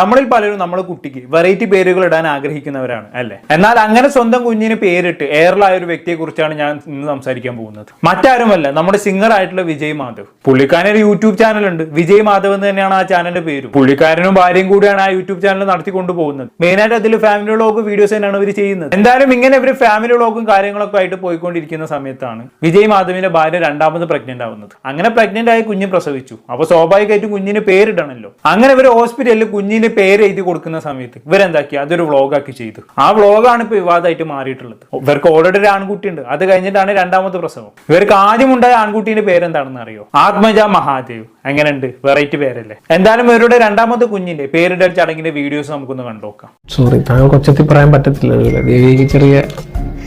നമ്മളിൽ പലരും നമ്മുടെ കുട്ടിക്ക് വെറൈറ്റി പേരുകൾ ഇടാൻ ആഗ്രഹിക്കുന്നവരാണ് അല്ലേ? എന്നാൽ അങ്ങനെ സ്വന്തം കുഞ്ഞിന് പേരിട്ട് എയറിലായ ഒരു വ്യക്തിയെ കുറിച്ചാണ് ഞാൻ ഇന്ന് സംസാരിക്കാൻ പോകുന്നത്. മറ്റാരുമല്ല നമ്മുടെ സിംഗർ ആയിട്ടുള്ള വിജയ് മാധവ്. പുള്ളിക്കാരൻ ഒരു യൂട്യൂബ് ചാനൽ ഉണ്ട്. വിജയ് മാധവ് എന്ന് തന്നെയാണ് ആ ചാനലിന്റെ പേര്. പുള്ളിക്കാരനും ഭാര്യയും കൂടിയാണ് ആ യൂട്യൂബ് ചാനൽ നടത്തിക്കൊണ്ടു പോകുന്നത്. മെയിനായിട്ട് അതിൽ ഫാമിലി വ്ളോഗ് വീഡിയോസ് തന്നെയാണ് ഇവർ ചെയ്യുന്നത്. എന്തായാലും ഇങ്ങനെ ഇവർ ഫാമിലി വ്ളോഗും കാര്യങ്ങളൊക്കെ ആയിട്ട് പോയിക്കൊണ്ടിരിക്കുന്ന സമയത്താണ് വിജയ് മാധവിന്റെ ഭാര്യ രണ്ടാമത് പ്രഗ്നന്റ് ആവുന്നത്. അങ്ങനെ പ്രഗ്നന്റ് ആയി കുഞ്ഞ് പ്രസവിച്ചു. അപ്പൊ സ്വാഭാവികമായിട്ടും കുഞ്ഞിന് പേരിടണല്ലോ. അങ്ങനെ ഇവർ ഹോസ്പിറ്റലിൽ കുഞ്ഞിന് പേര് എഴുതി കൊടുക്കുന്ന സമയത്ത് ഇവരെന്താക്കി? അതൊരു വ്ളോഗാക്കി ചെയ്തു. ആ വ്ളോഗാണ് ഇപ്പൊ വിവാദമായിട്ട് മാറിയിട്ടുള്ളത്. ഇവർക്ക് ഓൾറെഡി ഒരു ആൺകുട്ടി ഉണ്ട് അത് കഴിഞ്ഞിട്ടാണ് രണ്ടാമത്തെ പ്രസവം. ഇവർക്ക് ആദ്യം ഉണ്ടായ ആൺകുട്ടീന്റെ പേരെന്താണെന്ന് അറിയോ ആത്മജ മഹാദേവ്. എങ്ങനെയുണ്ട്? വെറൈറ്റി പേരല്ലേ? എന്തായാലും ഇവരുടെ രണ്ടാമത്തെ കുഞ്ഞിന്റെ പേരിടൽ ചടങ്ങിന്റെ വീഡിയോസ് നമുക്കൊന്ന് കണ്ടുനോക്കാം സോറി താങ്കൾ കൊച്ചത്തിൽ പറയാൻ പറ്റത്തില്ല. ദേവിക്ക് ചെറിയ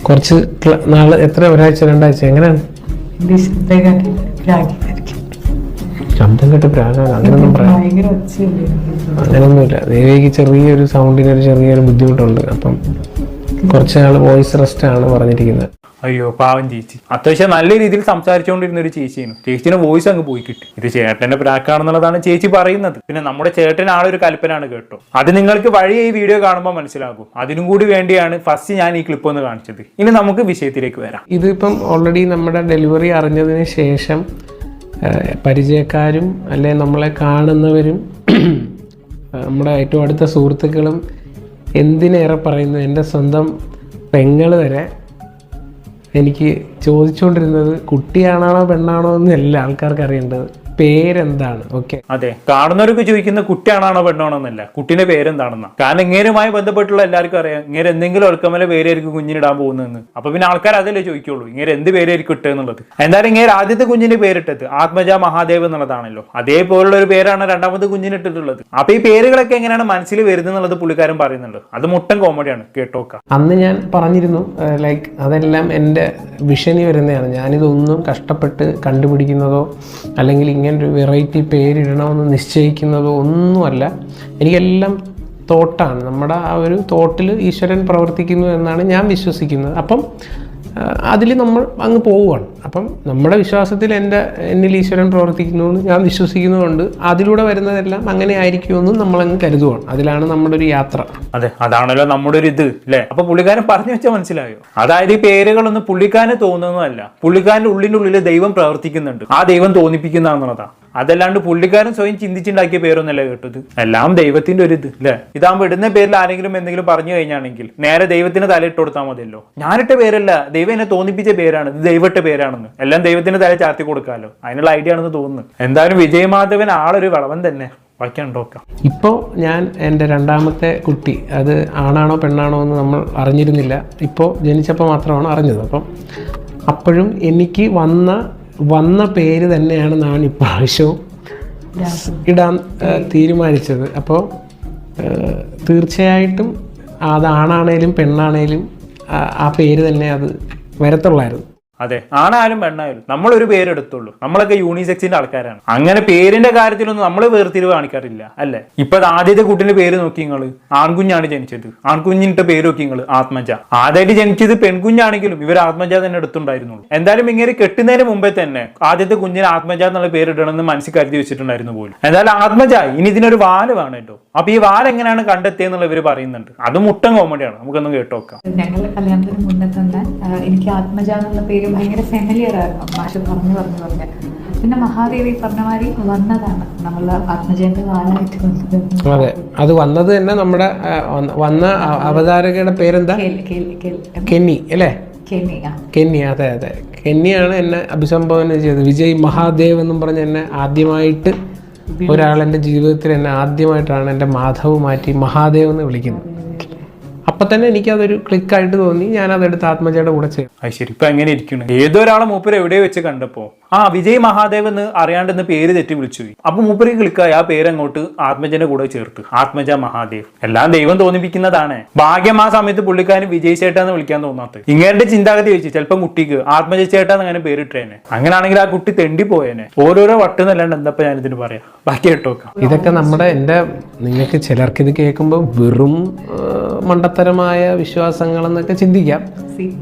കുറച്ച് നാളെ നാൾ എത്ര? ഒരാഴ്ച രണ്ടാഴ്ച. എങ്ങനെയാണ്? ശബ്ദം കേട്ട് പ്രാകാണ് അങ്ങനൊന്നും പറയാം. അങ്ങനൊന്നുമില്ല. ദേവിക്ക് ചെറിയൊരു സൗണ്ടിന് ഒരു ചെറിയൊരു ബുദ്ധിമുട്ടുണ്ട്. അപ്പം കുറച്ചാൾ വോയിസ് റെസ്റ്റ് ആണ് പറഞ്ഞിരിക്കുന്നത്. അയ്യോ പാവം ചേച്ചി. അത്യാവശ്യം നല്ല രീതിയിൽ സംസാരിച്ചുകൊണ്ടിരുന്ന ഒരു ചേച്ചിയാണ്. ചേച്ചിയുടെ വോയിസ് അങ്ങ് പോയി കിട്ടി. ഇത് ചേട്ടന്റെ പ്രാക്കാണെന്നുള്ളതാണ് ചേച്ചി പറയുന്നത്. പിന്നെ നമ്മുടെ ചേട്ടൻ ആളൊരു കൽപ്പനാണ് കേട്ടോ. അത് നിങ്ങൾക്ക് വഴി ഈ വീഡിയോ കാണുമ്പോൾ മനസ്സിലാകും. അതിനും കൂടി വേണ്ടിയാണ് ഫസ്റ്റ് ഞാൻ ഈ ക്ലിപ്പ് ഒന്ന് കാണിച്ചത്. ഇനി നമുക്ക് വിഷയത്തിലേക്ക് വരാം. ഇതിപ്പം ഓൾറെഡി നമ്മുടെ ഡെലിവറി അറിഞ്ഞതിന് ശേഷം പരിചയക്കാരും അല്ലെ നമ്മളെ കാണുന്നവരും നമ്മുടെ ഏറ്റവും അടുത്ത സുഹൃത്തുക്കളും എന്തിനേറെ പറയുന്നു? എന്റെ സ്വന്തം പെങ്ങൾ വരെ എനിക്ക് ചോദിച്ചുകൊണ്ടിരുന്നത് കുട്ടിയാണോ പെണ്ണാണോ എന്നല്ല ആൾക്കാർക്ക് അറിയേണ്ടത്. പേരെന്താണ്? ഓക്കെ. അതെ. കാണുന്നവർക്ക് ചോദിക്കുന്ന കുട്ടിയാണോ പെണ്ണാണോ എന്നല്ല കുട്ടിന്റെ പേരെന്താണെന്നാ. കാരണം ഇങ്ങനെയുമായി ബന്ധപ്പെട്ടുള്ള എല്ലാവർക്കും അറിയാം. ഇങ്ങനെ എന്തെങ്കിലും ഒഴുക്കമല പേരായിരിക്കും കുഞ്ഞിനിടാൻ പോകുന്നതെന്ന്. അപ്പൊ പിന്നെ ആൾക്കാർ അതല്ലേ ചോദിക്കുള്ളൂ. ഇങ്ങനെ എന്ത് പേരായിരിക്കും ഇട്ടത് എന്നുള്ളത്. എന്തായാലും ഇങ്ങനെ ആദ്യത്തെ കുഞ്ഞിന്റെ പേരിട്ടത് ആത്മജ മഹാദേവ് എന്നുള്ളതാണല്ലോ. അതേപോലുള്ള ഒരു പേരാണ് രണ്ടാമത്തെ കുഞ്ഞിന് ഇട്ടിട്ടുള്ളത്. അപ്പൊ ഈ പേരുകളൊക്കെ എങ്ങനെയാണ് മനസ്സിൽ വരുന്നത് എന്നുള്ളത് പുള്ളിക്കാരൻ പറയുന്നുണ്ട്. അത് മുട്ടൻ കോമഡിയാണ്. കേട്ടോക്ക. അന്ന് ഞാൻ പറഞ്ഞിരുന്നു ലൈക്ക് അതെല്ലാം എന്റെ വിഷനി വരുന്നതാണ്. ഞാനിതൊന്നും കഷ്ടപ്പെട്ട് കണ്ടുപിടിക്കുന്നതോ അല്ലെങ്കിൽ ഇങ്ങനൊരു വെറൈറ്റി പേരിടണമെന്ന് നിശ്ചയിക്കുന്നതോ ഒന്നുമല്ല. എനിക്കെല്ലാം തോട്ടാണ്. നമ്മുടെ ആ ഒരു തോട്ടിൽ ഈശ്വരൻ പ്രവർത്തിക്കുന്നു എന്നാണ് ഞാൻ വിശ്വസിക്കുന്നത്. അപ്പം അതിൽ നമ്മൾ അങ്ങ് പോവുകയാണ്. അപ്പം നമ്മുടെ വിശ്വാസത്തിൽ എന്റെ എന്നിൽ ഈശ്വരൻ പ്രവർത്തിക്കുന്നു എന്ന് ഞാൻ വിശ്വസിക്കുന്നതുകൊണ്ട് അതിലൂടെ വരുന്നതെല്ലാം അങ്ങനെ ആയിരിക്കുമെന്നും നമ്മളങ്ങ് കരുതുകയാണ് അതിലാണ് നമ്മുടെ ഒരു യാത്ര. അതെ അതാണല്ലോ നമ്മുടെ ഒരു ഇത് അല്ലേ അപ്പൊ പുള്ളിക്കാരൻ പറഞ്ഞു വെച്ചാൽ മനസ്സിലായോ? അതായത് ഈ പേരുകളൊന്നും പുള്ളിക്കാരന് തോന്നുന്നതല്ല. പുള്ളിക്കാരന്റെ ഉള്ളിന്റെ ഉള്ളിൽ ദൈവം പ്രവർത്തിക്കുന്നുണ്ട്. ആ ദൈവം തോന്നിപ്പിക്കുന്നതാണെന്നുള്ളതാ അതല്ലാണ്ട് പുള്ളിക്കാരൻ സ്വയം ചിന്തിച്ചുണ്ടാക്കിയ പേരൊന്നല്ല കേട്ടത്? എല്ലാം ദൈവത്തിന്റെ ഒരു ഇത് അല്ലെ ഇതാകുമ്പോ ഇടുന്ന പേരിൽ ആരെങ്കിലും എന്തെങ്കിലും പറഞ്ഞു കഴിഞ്ഞാണെങ്കിൽ നേരെ ദൈവത്തിന് തലയിട്ട് കൊടുത്താൽ മതിയല്ലോ. ഞാനിട്ട പേരല്ല ദൈവം എന്നെ തോന്നിപ്പിച്ച പേരാണ് ഇത് ദൈവട്ട പേരാണെന്ന്. എല്ലാം ദൈവത്തിന് തല ചാർത്തി കൊടുക്കാമല്ലോ അതിനുള്ള ഐഡിയ ആണെന്ന് തോന്നുന്നു. എന്തായാലും വിജയമാധവൻ ആളൊരു വളവൻ തന്നെ. വായിക്കണ്ടോക്കാം ഇപ്പോൾ ഞാൻ എന്റെ രണ്ടാമത്തെ കുട്ടി അത് ആണാണോ പെണ്ണാണോ എന്ന് നമ്മൾ അറിഞ്ഞിരുന്നില്ല. ഇപ്പോൾ ജനിച്ചപ്പോൾ മാത്രമാണ് അറിഞ്ഞത്. അപ്പം അപ്പോഴും എനിക്ക് വന്ന വന്ന പേര് തന്നെയാണ് ഞാൻ ഇപ്രാവശ്യവും ഇടാൻ തീരുമാനിച്ചത്. അപ്പോൾ തീർച്ചയായിട്ടും അത് ആണാണേലും പെണ്ണാണേലും ആ പേര് തന്നെ അത് വരത്തുള്ളായിരുന്നു. അതെ. ആണായാലും പെണ്ണായാലും നമ്മളൊരു പേരെടുത്തുള്ളൂ. നമ്മളൊക്കെ യൂണിസെക്സിന്റെ ആൾക്കാരാണ്. അങ്ങനെ പേരിന്റെ കാര്യത്തിലൊന്നും നമ്മൾ വേർതിരിവ് കാണിക്കാറില്ല അല്ലേ? ഇപ്പൊ ആദ്യത്തെ കുട്ടിന്റെ പേര് നോക്കി നിങ്ങൾ. ആൺകുഞ്ഞാണ് ജനിച്ചത്. ആൺകുഞ്ഞിന്റെ പേര് നോക്കി നിങ്ങൾ ആത്മജ. ആദ്യമായിട്ട് ജനിച്ചത് പെൺകുഞ്ഞാണെങ്കിലും ഇവർ ആത്മജ തന്നെ എടുത്തുണ്ടായിരുന്നുള്ളൂ. എന്തായാലും ഇങ്ങനെ കെട്ടുന്നതിന് മുമ്പേ തന്നെ ആദ്യത്തെ കുഞ്ഞിന് ആത്മജ എന്നുള്ള പേരിടണമെന്ന് മനസ്സിൽ കരുതി വെച്ചിട്ടുണ്ടായിരുന്നു പോലും. എന്തായാലും ആത്മജ ഇനി ഇതിനൊരു വാൽ വേണം കേട്ടോ. അപ്പൊ ഈ വാൽ എങ്ങനെയാണ് കണ്ടെത്തിയെന്നുള്ള ഇവർ പറയുന്നുണ്ട്. അത് മുട്ടൻ കോമഡിയാണ് നമുക്കൊന്ന് കേട്ടോക്കാം. ഞങ്ങളുടെ കല്യാണത്തിന് മുന്നേ തന്നെ എനിക്ക് ആത്മജ എന്നുള്ള പേര് ഭയങ്കര ഫെമിലിയർ ആയിരുന്നു. മാഷ് പറഞ്ഞു പറഞ്ഞു പറഞ്ഞു. പിന്നെ മഹാദേവി പറഞ്ഞമാതിരി വന്നതാണ്. നമ്മൾ ആത്മജയന്റെ കാലമായിട്ട് വന്നത് അതെ. അത് വന്നത് തന്നെ നമ്മുടെ വന്ന- അവതാരകയുടെ പേരെന്താ? കെന്നി അല്ലേ. കെന്നി അതെ അതെ. കെന്നിയാണ് എന്നെ അഭിസംബോധന ചെയ്തത്. വിജയ് മഹാദേവ് എന്നും പറഞ്ഞ് എന്നെ ആദ്യമായിട്ട് ഒരാളെന്റെ ജീവിതത്തിൽ എന്നെ ആദ്യമായിട്ടാണ് എന്റെ മാധവ് മാറ്റി മഹാദേവ് എന്ന് വിളിക്കുന്നത്. അപ്പം തന്നെ എനിക്കൊരു ക്ലിക്ക് ആയിട്ട് തോന്നി ഞാൻ അതെടുത്ത് ആത്മജയുടെ കൂടെ ചെയ്തു. അത് ശരി ഇപ്പൊ എങ്ങനെ ഇരിക്കുന്നു? ഏതൊരാളെ മൂപ്പര് എവിടെ വെച്ച് കണ്ടപ്പോ ആ വിജയ് മഹാദേവ് എന്ന് അറിയാണ്ടെന്ന് പേര് തെറ്റി വിളിച്ചു പോയി. അപ്പൊ മൂപ്പര് ക്ലിക്കായി ആ പേര് അങ്ങോട്ട് ആത്മജന്റെ കൂടെ ചേർത്ത്. ആത്മജ മഹാദേവ്. എല്ലാം ദൈവം തോന്നിപ്പിക്കുന്നതാണ്. ഭാഗ്യം ആ സമയത്ത് പുള്ളിക്കാരൻ വിജയ് ചേട്ടാന്ന് വിളിക്കാൻ തോന്നാത്ത ഇങ്ങനെ ചിന്താഗതി വെച്ച് ചിലപ്പോൾ കുട്ടിക്ക് ആത്മജ ചേട്ടാന്ന് അങ്ങനെ പേരിട്ടേനെ അങ്ങനെയാണെങ്കിൽ ആ കുട്ടി തെണ്ടി പോയേനെ. ഓരോരോ വട്ടെന്നല്ലാണ്ട് എന്താ ഞാൻ ഇതിന് പറയാം? ബാക്കി കേട്ടോക്കാം ഇതൊക്കെ നമ്മുടെ എന്റെ നിങ്ങൾക്ക് ചിലർക്ക് ഇത് കേൾക്കുമ്പോൾ വെറും ആ, മണ്ടത്തരമായ വിശ്വാസങ്ങളെന്നൊക്കെ ചിന്തിക്കാം.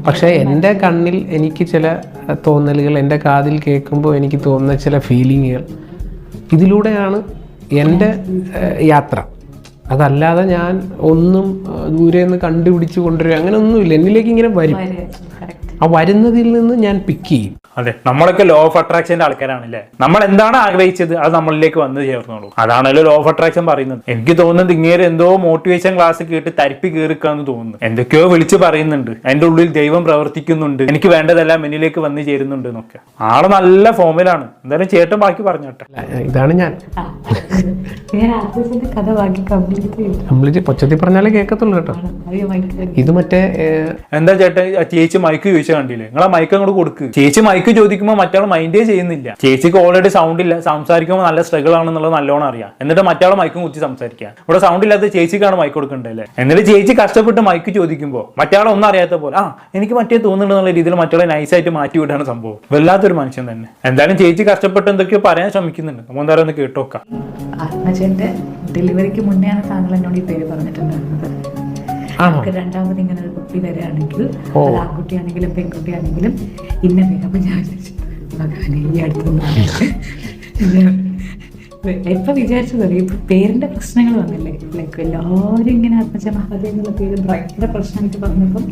പക്ഷേ എന്റെ കണ്ണിൽ എനിക്ക് ചില തോന്നലുകൾ എന്റെ കാതിൽ കേൾക്കുമ്പോൾ എനിക്ക് തോന്നുന്ന ചില ഫീലിങ്ങുകൾ. ഇതിലൂടെയാണ് എന്റെ യാത്ര. അതല്ലാതെ ഞാൻ ഒന്നും ദൂരെ നിന്ന് കണ്ടുപിടിച്ച് കൊണ്ടുവരിക അങ്ങനെ ഒന്നുമില്ല എന്നിലേക്ക് ഇങ്ങനെ വരും. ആ വരുന്നതിൽ നിന്ന് ഞാൻ പിക്ക് ചെയ്യും. അതെ നമ്മളൊക്കെ ലോ ഓഫ് അട്രാക്ഷന്റെ ആൾക്കാരാണല്ലേ? നമ്മൾ എന്താണ് ആഗ്രഹിച്ചത്? അത് നമ്മളിലേക്ക് വന്ന് ചേർന്നോളൂ. അതാണല്ലോ ലോ ഓഫ് അട്രാക്ഷൻ പറയുന്നത്. എനിക്ക് തോന്നുന്നത് ഇങ്ങനെ എന്തോ മോട്ടിവേഷൻ ക്ലാസ് കേട്ട് തരിപ്പി കീറിക്കാന്ന് തോന്നുന്നു. എന്തൊക്കെയോ വിളിച്ച് പറയുന്നുണ്ട്. എന്റെ ഉള്ളിൽ ദൈവം പ്രവർത്തിക്കുന്നുണ്ട്. എനിക്ക് വേണ്ടതെല്ലാം എന്നിലേക്ക് വന്ന് ചേരുന്നുണ്ട് എന്നൊക്കെ. ആൾ നല്ല ഫോമിലാണ് എന്തായാലും ചേട്ടൻ ബാക്കി പറഞ്ഞോട്ടെ. ഇതാണ് ഞാൻ. കഥ ബാക്കി കംപ്ലീറ്റ് പൊച്ചത്തിൽ പറഞ്ഞാലേ കേൾക്കത്തുള്ളൂ കേട്ടോ. ഇത് മറ്റേ എന്താ ചേട്ടൻ ചേച്ചി മൈക്ക് ചോദിച്ചാൽ കണ്ടില്ലേ? നിങ്ങളെ മൈക്ക് അങ്ങോട്ട് കൊടുക്ക്. ചേച്ചി മൈക്ക് ചോദിക്കുമ്പോൾ മറ്റാൾ മൈൻഡേ ചെയ്യുന്നില്ല. ചേച്ചിക്ക് ഓൾറെഡി സൗണ്ട് ഇല്ല. സംസാരിക്കുമ്പോൾ നല്ല സ്ട്രഗിൾ ആണെന്നുള്ളത് നല്ലോണം അറിയാം. എന്നിട്ട് മറ്റാൾ മൈക്കും കുത്തി സംസാരിക്കുക. ഇവിടെ സൗണ്ട് ഇല്ലാത്ത ചേച്ചിക്കാണ് മൈക്ക് കൊടുക്കേണ്ടത് എന്നിട്ട് ചേച്ചി കഷ്ടപ്പെട്ട് മൈക്ക് ചോദിക്കുമ്പോൾ മറ്റാൾ ഒന്നും അറിയാത്ത പോലെ ആ എനിക്ക് മറ്റേ തോന്നുന്നുണ്ട് എന്നുള്ള രീതിയിൽ മറ്റാളെ നൈസായിട്ട് മാറ്റി വിടാണ് സംഭവം. വല്ലാത്തൊരു മനുഷ്യൻ തന്നെ. എന്തായാലും ചേച്ചി കഷ്ടപ്പെട്ട് എന്തൊക്കെയോ പറയാൻ ശ്രമിക്കുന്നുണ്ട്. നമ്മൾ എന്തായാലും ഒന്ന് കേട്ടോക്കാം. ആത്മജന്റെ ഡെലിവറിക്ക് മുന്നെയാണ് താങ്കൾ എന്നോട് ഈ പേര് പറഞ്ഞിട്ടുണ്ടായിരുന്നത്. നമുക്ക് രണ്ടാമത് ഇങ്ങനെ ഒരു കുട്ടി വരികയാണെങ്കിൽ. അത് ആൺകുട്ടിയാണെങ്കിലും പെൺകുട്ടിയാണെങ്കിലും ഇന്ന പേര് അപ്പൊ ഞാൻ വിചാരിച്ചു ഭഗവാനെ ഈ അടുത്തൊന്നും എപ്പൊ വിചാരിച്ചത് ഇപ്പൊ പേരിന്റെ പ്രശ്നങ്ങൾ വന്നില്ലേ? ലൈക്ക് എല്ലാവരും ഇങ്ങനെ ആത്മജ മഹാദേവ് എന്നുള്ള പേര് ഭയങ്കര പ്രശ്നമായിട്ട് പറഞ്ഞപ്പം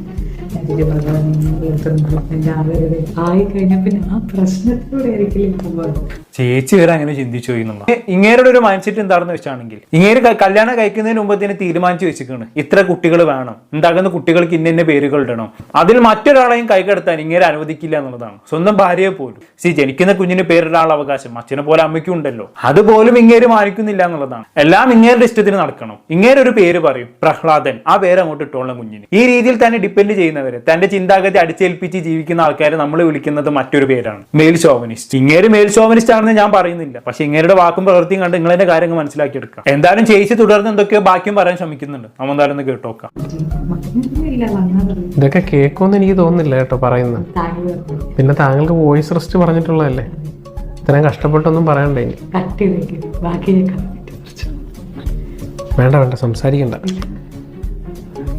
ആയി കഴിഞ്ഞാൽ പിന്നെ ആ പ്രശ്നത്തിലൂടെ ആയിരിക്കില്ല പോകുന്നത് ചേച്ചി വരെ അങ്ങനെ ചിന്തിച്ചു പോയി എന്നുള്ള ഇങ്ങേരുടെ ഒരു മൈൻഡ് സെറ്റ് എന്താണെന്ന് വെച്ചാണെങ്കിൽ ഇങ്ങേര് കല്യാണം കഴിക്കുന്നതിന് മുമ്പ് തന്നെ തീരുമാനിച്ചു വെച്ചിരിക്കുകയാണ് ഇത്ര കുട്ടികൾ വേണം. ഉണ്ടാകുന്ന കുട്ടികൾക്ക് ഇന്ന ഇന്ന പേരുകൾ ഇടണം. അതിൽ മറ്റൊരാളെയും കൈകടത്താൻ ഇങ്ങേരെ അനുവദിക്കില്ല എന്നുള്ളതാണ്. സ്വന്തം ഭാര്യയെ പോലും. സി ജനിക്കുന്ന കുഞ്ഞിന് പേരിടാനുള്ള അവകാശം. അച്ഛനെ പോലെ അമ്മയ്ക്കും ഉണ്ടല്ലോ. അതുപോലും ഇങ്ങേര് മാനിക്കുന്നില്ല എന്നുള്ളതാണ്. എല്ലാം ഇങ്ങേരുടെ ഇഷ്ടത്തിന് നടക്കണം. ഇങ്ങേര് ഒരു പേര് പറയും പ്രഹ്ലാദൻ. ആ പേര് അങ്ങോട്ട് ഇട്ടോളണം കുഞ്ഞിന്. ഈ രീതിയിൽ തന്നെ ഡിപ്പെൻഡ് ചെയ്യുന്നവരെ തന്റെ ചിന്താഗതി അടിച്ചേൽപ്പിച്ച് ജീവിക്കുന്ന ആൾക്കാരെ നമ്മൾ വിളിക്കുന്നത് മറ്റൊരു പേരാണ്. മെയിൽ ഷോവനിസ്റ്റ് ഇങ്ങേര് മെയിൽ ഷോവനിസ്റ്റ് ആണെന്ന് ഞാൻ പറയുന്നില്ല. പക്ഷെ ഇങ്ങേരുടെ വാക്കും പ്രവൃത്തിയും കണ്ട് നിങ്ങളതിന്റെ കാര്യങ്ങൾ മനസ്സിലാക്കിയെടുക്കുക. എന്തായാലും ചേച്ചി തുടർന്ന് എന്തൊക്കെയോ ബാക്കിയും പറയാൻ ശ്രമിക്കുന്നുണ്ട്. നമ്മൾ എന്തായാലും ഒന്ന് കേട്ടോക്കാം ഇതൊക്കെ കേൾക്കുമെന്ന് എനിക്ക് തോന്നുന്നില്ല കേട്ടോ പറയുന്നത്. പിന്നെ താങ്കൾക്ക് വോയിസ് റെസ്റ്റ് പറഞ്ഞിട്ടുള്ളതല്ലേ? ഇത്രയും കഷ്ടപ്പെട്ടൊന്നും പറയണ്ടേ വേണ്ട വേണ്ട സംസാരിക്കണ്ട.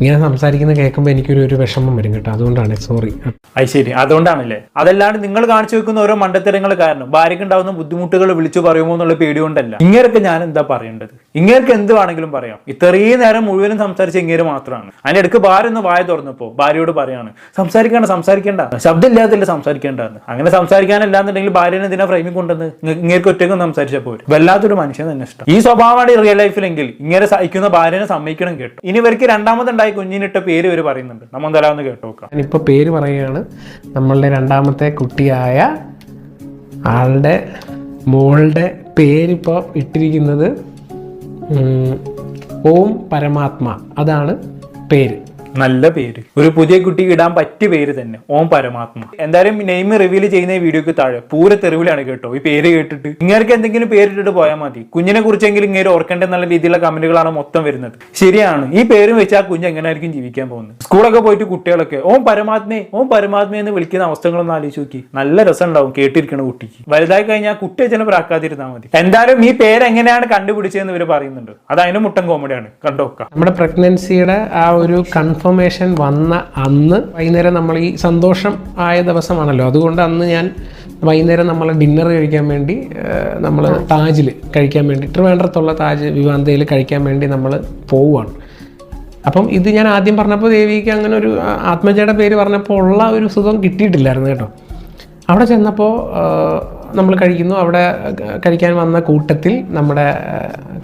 ഇങ്ങനെ സംസാരിക്കുന്ന കേൾക്കുമ്പോൾ എനിക്കൊരു ഒരു വിഷമം വരും കേട്ടോ. അതുകൊണ്ടാണ്. സോറി അത് ശരി. അതുകൊണ്ടാണല്ലേ. അതല്ലാണ്ട് നിങ്ങൾ കാണിച്ചു വെക്കുന്ന ഓരോ മണ്ടത്തരങ്ങൾ കാരണം ഭാര്യയ്ക്ക് ഉണ്ടാവുന്ന ബുദ്ധിമുട്ടുകൾ വിളിച്ചു പറയുമോ എന്നുള്ള പേടി കൊണ്ടല്ല. ഇങ്ങനെയൊക്കെ ഞാൻ എന്താ പറയേണ്ടത്? ഇങ്ങനെയൊക്കെ എന്ത് വേണമെങ്കിലും പറയാം. ഇത്രയും നേരം മുഴുവനും സംസാരിച്ച ഇങ്ങനെ മാത്രമാണ്. അതിന്റെ ഇടയ്ക്ക് ഭാര്യ ഒന്ന് വായ തുറന്നപ്പോ ഭാര്യയോട് പറയാണ് സംസാരിക്കേണ്ട സംസാരിക്കേണ്ട. ശബ്ദമില്ലാത്തില്ല സംസാരിക്കേണ്ടെന്ന് അങ്ങനെ സംസാരിക്കാനല്ലാന്നുണ്ടെങ്കിൽ ഭാര്യനെ എന്തിനാ ഫ്രെയിമിൽ കൊണ്ടുവന്ന് ഇങ്ങനെയൊക്കെ ഒറ്റയ്ക്കും സംസാരിച്ച പോരും? വല്ലാത്തൊരു മനുഷ്യൻ തന്നെ ഇഷ്ടം. ഈ സ്വഭാവമാണ് റിയൽ ലൈഫിലെങ്കിൽ ഇങ്ങനെ സഹിക്കുന്ന ഭാര്യനെ സമ്മതിക്കണം കേട്ടോ. ഇനി ഇവർക്ക് രണ്ടാമതുണ്ടായി കുഞ്ഞിനിട്ട പേര് ഇവർ പറയുന്നുണ്ട്. നമ്മൾ എന്തായാലും കേട്ടോ നോക്കാം. ഞാനിപ്പോൾ പേര് പറയുകയാണ്. നമ്മളുടെ രണ്ടാമത്തെ കുട്ടിയായ ആളുടെ മോളുടെ പേരിപ്പോൾ ഇട്ടിരിക്കുന്നത് ഓം പരമാത്മ. അതാണ് പേര്. നല്ല പേര്. ഒരു പുതിയ കുട്ടിക്ക് ഇടാൻ പറ്റിയ പേര് തന്നെ. ഓം പരമാത്മ. എന്തായാലും നെയിം റിവീൽ ചെയ്യുന്ന വീഡിയോക്ക് താഴെ പൂര തെറിവിലാണ് കേട്ടോ. ഈ പേര് കേട്ടിട്ട് ഇങ്ങേർക്ക് എന്തെങ്കിലും പേരിട്ടിട്ട് പോയാൽ മതി. കുഞ്ഞിനെ കുറിച്ചെങ്കിലും ഇങ്ങനെ നല്ല രീതിയിലുള്ള കമന്റുകളാണ് മൊത്തം വരുന്നത്. ശരിയാണ്. ഈ പേരും വെച്ച് ആ കുഞ്ഞ് എങ്ങനെയായിരിക്കും ജീവിക്കാൻ പോകുന്നത്? സ്കൂളൊക്കെ പോയിട്ട് കുട്ടികളൊക്കെ ഓം പരമാത്മേ ഓം പരമാത്മേ എന്ന് വിളിക്കുന്ന അവസ്ഥകളൊന്നും ആലോചിച്ച് നോക്കി. നല്ല രസം ഉണ്ടാവും കേട്ടിരിക്കണ കുട്ടിക്ക്. വലുതായി കഴിഞ്ഞാൽ കുട്ടി അച്ഛനെ പ്രാക്കാതിരുന്നാൽ മതി. എന്തായാലും ഈ പേര് എങ്ങനെയാണ് കണ്ടുപിടിച്ചതെന്ന് ഇവർ പറയുന്നുണ്ട്. അത് അതിന് മുട്ടൻ കോമഡിയാണ് കണ്ടോക്കാം. നമ്മുടെ പ്രഗ്നൻസിയുടെ ആ ഒരു കൺഫർമേഷൻ വന്ന അന്ന് വൈകുന്നേരം നമ്മൾ ഈ സന്തോഷം ആയ ദിവസമാണല്ലോ. അതുകൊണ്ട് അന്ന് ഞാൻ വൈകുന്നേരം നമ്മൾ ഡിന്നർ കഴിക്കാൻ വേണ്ടി നമ്മൾ താജിൽ കഴിക്കാൻ വേണ്ടി ട്രിവാൻഡ്രത്തുള്ള താജ് വിവാന്തയിൽ കഴിക്കാൻ വേണ്ടി നമ്മൾ പോവുകയാണ്. അപ്പം ഇത് ഞാൻ ആദ്യം പറഞ്ഞപ്പോൾ ദേവിക്ക് അങ്ങനെ ഒരു ആത്മജയുടെ പേര് പറഞ്ഞപ്പോൾ ഉള്ള ഒരു സുഖം കിട്ടിയിട്ടില്ലായിരുന്നു കേട്ടോ. അവിടെ ചെന്നപ്പോൾ നമ്മൾ കഴിക്കുന്നു. അവിടെ കഴിക്കാൻ വന്ന കൂട്ടത്തിൽ നമ്മുടെ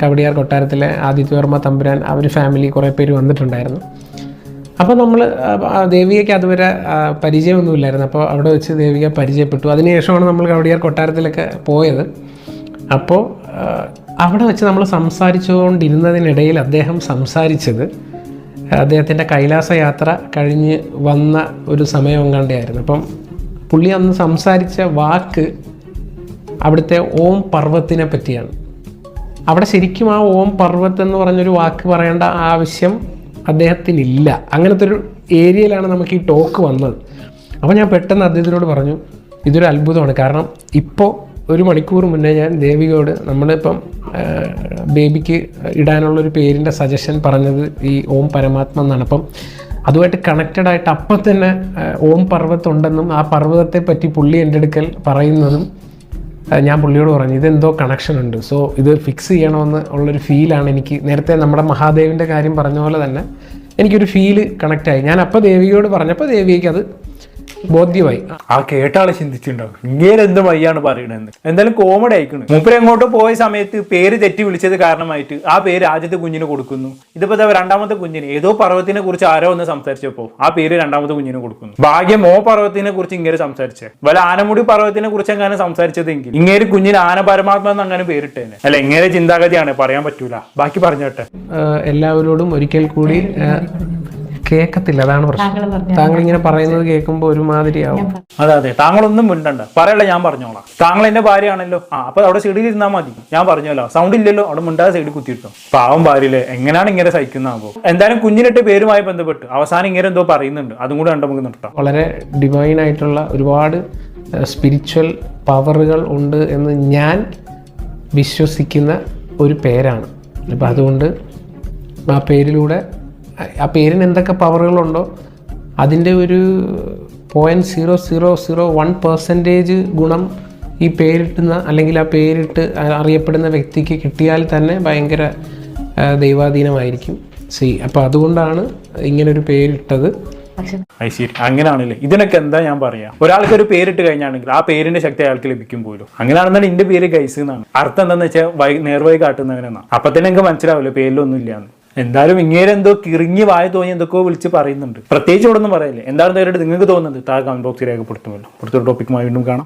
കവടിയാർ കൊട്ടാരത്തിലെ ആദിത്യവർമ്മ തമ്പുരാൻ അവർ ഫാമിലി കുറേ പേര് വന്നിട്ടുണ്ടായിരുന്നു. അപ്പോൾ നമ്മൾ ദേവികയ്ക്ക് അതുവരെ പരിചയമൊന്നുമില്ലായിരുന്നു. അപ്പോൾ അവിടെ വെച്ച് ദേവിക പരിചയപ്പെട്ടു. അതിനുശേഷമാണ് നമ്മൾ കവടിയാർ കൊട്ടാരത്തിലൊക്കെ പോയത്. അപ്പോൾ അവിടെ വെച്ച് നമ്മൾ സംസാരിച്ചുകൊണ്ടിരുന്നതിനിടയിൽ അദ്ദേഹം സംസാരിച്ചത് അദ്ദേഹത്തിന്റെ കൈലാസ യാത്ര കഴിഞ്ഞ് വന്ന ഒരു സമയം എങ്ങാണ്ടായിരുന്നു. അപ്പം പുള്ളി അന്ന് സംസാരിച്ച വാക്ക് അവിടുത്തെ ഓം പർവത്തിനെ പറ്റിയാണ്. അവിടെ ശരിക്കും ആ ഓം പർവത്ത് എന്ന് പറഞ്ഞൊരു വാക്ക് പറയേണ്ട ആവശ്യം അദ്ദേഹത്തിനില്ല. അങ്ങനത്തെ ഒരു ഏരിയയിലാണ് നമുക്ക് ഈ ടോക്ക് വന്നത്. അപ്പോൾ ഞാൻ പെട്ടെന്ന് അദ്ദേഹത്തിനോട് പറഞ്ഞു ഇതൊരു അത്ഭുതമാണ്. കാരണം ഇപ്പോൾ ഒരു മണിക്കൂർ മുന്നേ ഞാൻ ദേവികയോട് നമ്മളിപ്പം ബേബിക്ക് ഇടാനുള്ളൊരു പേരിന്റെ സജഷൻ പറഞ്ഞത് ഈ ഓം പരമാത്മ എന്നാണ്. അപ്പം അതുമായിട്ട് കണക്റ്റഡ് ആയിട്ട് അപ്പം തന്നെ ഓം പർവത്തുണ്ടെന്നും ആ പർവതത്തെ പറ്റി പുള്ളി എന്റെ അടുക്കൽ പറയുന്നതും ഞാൻ പുള്ളിയോട് പറഞ്ഞു ഇതെന്തോ കണക്ഷൻ ഉണ്ട്. സോ ഇത് ഫിക്സ് ചെയ്യണമെന്ന് ഉള്ളൊരു ഫീലാണ് എനിക്ക്. നേരത്തെ നമ്മുടെ മഹാദേവിന്റെ കാര്യം പറഞ്ഞ പോലെ തന്നെ എനിക്കൊരു ഫീൽ കണക്റ്റായി ഞാൻ അപ്പോൾ ദേവിയോട് പറഞ്ഞപ്പോൾ ദേവിക്ക് അത് ബോധ്യമായി. ആ കേട്ടാളെ ചിന്തിച്ചിട്ടുണ്ടാവും ഇങ്ങനെ എന്ത് വയ്യാണ് പറയണെന്ന് എന്തായാലും കോമഡി അയക്കണം മൂപ്പര് എങ്ങോട്ടോ പോയ സമയത്ത് പേര് തെറ്റി വിളിച്ചത് കാരണമായിട്ട് ആ പേര് ആദ്യത്തെ കുഞ്ഞിന് കൊടുക്കുന്നു. ഇതിപ്പോ രണ്ടാമത്തെ കുഞ്ഞിന്. ഏതോ പർവത്തിനെ കുറിച്ച് ആരോ ഒന്ന് സംസാരിച്ചപ്പോ ആ പേര് രണ്ടാമത്തെ കുഞ്ഞിന് കൊടുക്കുന്നു. ഭാഗ്യം ഓ പർവത്തിനെ കുറിച്ച് ഇങ്ങനെ സംസാരിച്ചേ. വല്ല ആനമുടി പർവത്തിനെ കുറിച്ച് എങ്ങനെ സംസാരിച്ചതെങ്കിൽ. ഇങ്ങനെ കുഞ്ഞിന് ആന പരമാത്മ എന്ന് അങ്ങനെ പേരിട്ടേനെ. അല്ല ഇങ്ങനെ ചിന്താഗതിയാണ്. പറയാൻ പറ്റൂല. ബാക്കി പറഞ്ഞോട്ടെ. എല്ലാവരോടും ഒരിക്കൽ കൂടി കേൾക്കത്തില്ല അതാണ് പ്രശ്നം. താങ്കൾ ഇങ്ങനെ പറയുന്നത് കേൾക്കുമ്പോൾ ഒരുമാതിരിയാവും. അതെ അതെ താങ്കളൊന്നും മിണ്ടണ്ട. പറയല്ല ഞാൻ പറഞ്ഞോളാം. താങ്കൾ എന്റെ ഭാര്യയാണല്ലോ. ആ അപ്പൊ അവിടെ സൈഡിൽ ഇരുന്നാൽ മതി. ഞാൻ പറഞ്ഞല്ലോ സൗണ്ട് ഇല്ലല്ലോ. അവിടെ മിണ്ടാതെ സൈഡിൽ കുത്തിയിട്ടോ. പാവം ഭാര്യയിൽ എങ്ങനെയാണ് ഇങ്ങനെ സഹിക്കുന്നതാകുമ്പോ എന്തായാലും കുഞ്ഞിനിട്ട് പേരുമായി ബന്ധപ്പെട്ട് അവസാനം ഇങ്ങനെ എന്തോ പറയുന്നുണ്ട്. അതും കൂടെ കണ്ടു നമുക്ക് നിർത്താം വളരെ ഡിവൈൻ ആയിട്ടുള്ള ഒരുപാട് സ്പിരിച്വൽ പവറുകൾ ഉണ്ട് എന്ന് ഞാൻ വിശ്വസിക്കുന്ന ഒരു പേരാണ്. അപ്പം അതുകൊണ്ട് ആ പേരിലൂടെ ആ പേരിന് എന്തൊക്കെ പവറുകളുണ്ടോ അതിന്റെ ഒരു point zero zero zero one percentage ഗുണം ഈ പേരിട്ടുന്ന അല്ലെങ്കിൽ ആ പേരിട്ട് അറിയപ്പെടുന്ന വ്യക്തിക്ക് കിട്ടിയാൽ തന്നെ ഭയങ്കര ദൈവാധീനമായിരിക്കും. സി അപ്പോൾ അതുകൊണ്ടാണ് ഇങ്ങനൊരു പേരിട്ടത്. ശരി അങ്ങനെയാണല്ലേ? ഇതിനൊക്കെ എന്താ ഞാൻ പറയാ? ഒരാൾക്ക് ഒരു പേരിട്ട് കഴിഞ്ഞാണെങ്കിൽ ആ പേരിന്റെ ശക്തി അയാൾക്ക് ലഭിക്കും പോലും. അങ്ങനെയാണെന്നാണ് എന്റെ പേര് ഗൈസ് എന്നാണ്. അർത്ഥം എന്താണെന്ന് വെച്ചാൽ വൈ നേർവഴി കാട്ടുന്നവനെന്നാണ് അപ്പൊ തന്നെ എനിക്ക് മനസ്സിലാവില്ല പേരിലൊന്നും ഇല്ലാന്ന്. എന്തായാലും ഇങ്ങനെ എന്തോ കിറിങ്ങി വായ തോന്നി എന്തൊക്കെയോ വിളിച്ച് പറയുന്നുണ്ട്. പ്രത്യേകിച്ച് ഇവിടെ ഒന്നും പറയില്ലേ. എന്താണ് നേരിട്ട് നിങ്ങൾക്ക് തോന്നുന്നത്? താഴെ കമന്റ് ബോക്സിൽ രേഖപ്പെടുത്തുമല്ലോ. അടുത്തൊരു ടോപ്പിക്കുമായി വീണ്ടും കാണാം.